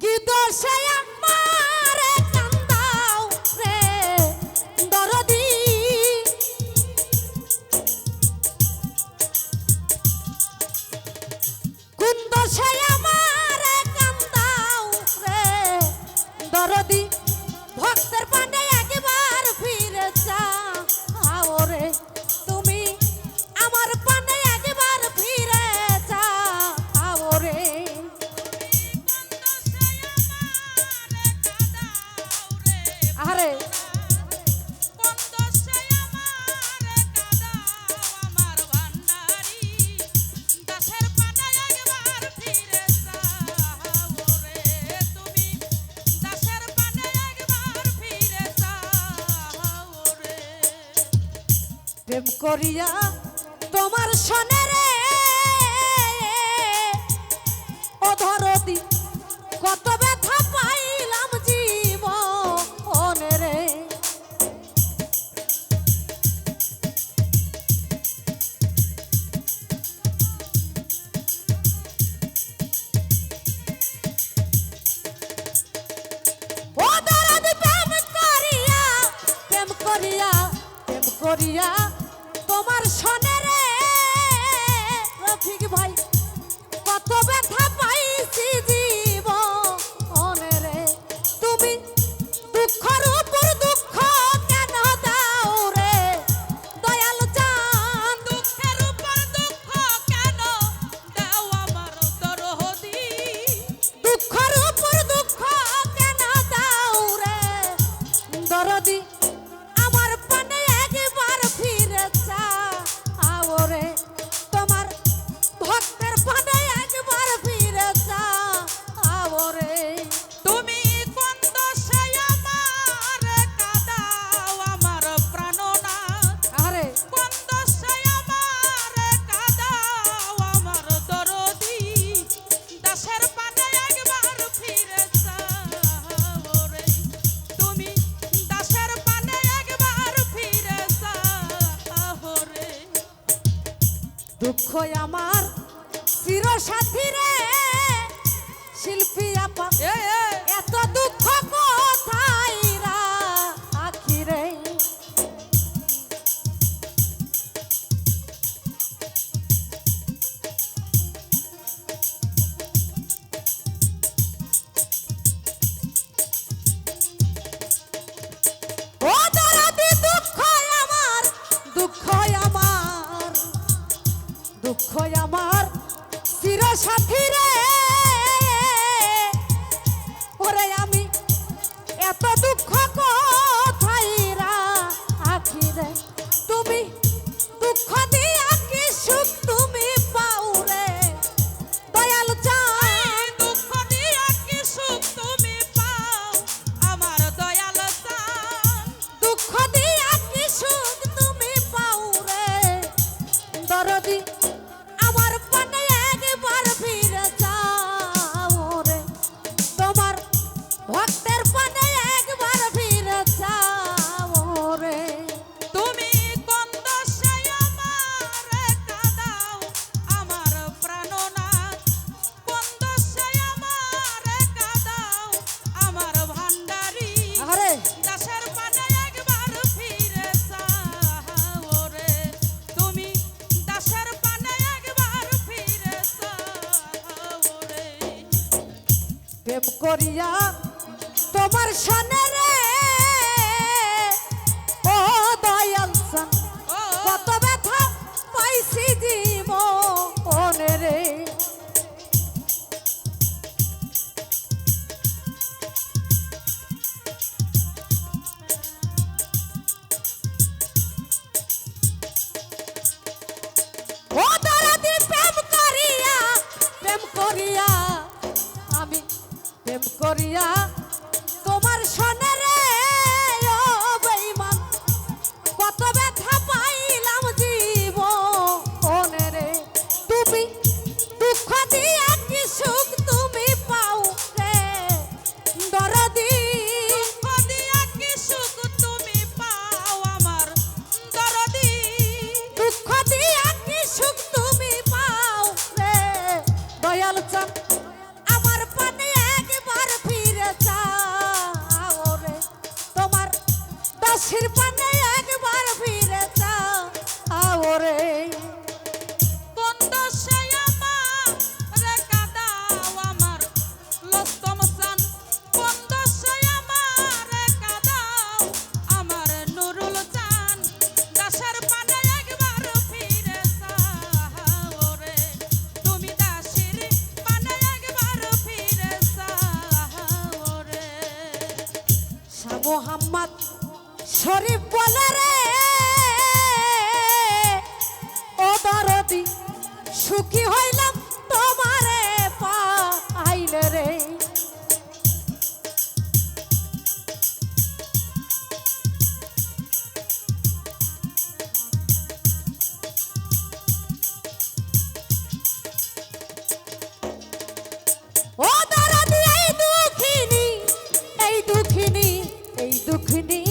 কি দশে আমারে কান্দাও রে? দরদি। কোন দশে আমারে কান্দাও রে? দরদি। করিয়া তোমার সনে রে। কত ব্যথা পাইলাম জীবন রে। করিয়া প্রেম করিয়া প্রেম করিয়া দুঃখ আমার। চিরসাথী রে শিল্পী আপা এত দুঃখ প্রেম করিয়া তোমার সানে yeah বলে ও দরদি, সুখী হইলাম তোমারে পাইলে রে। ও এই দুঃখিনী এই দুঃখিনী এই দুঃখিনী।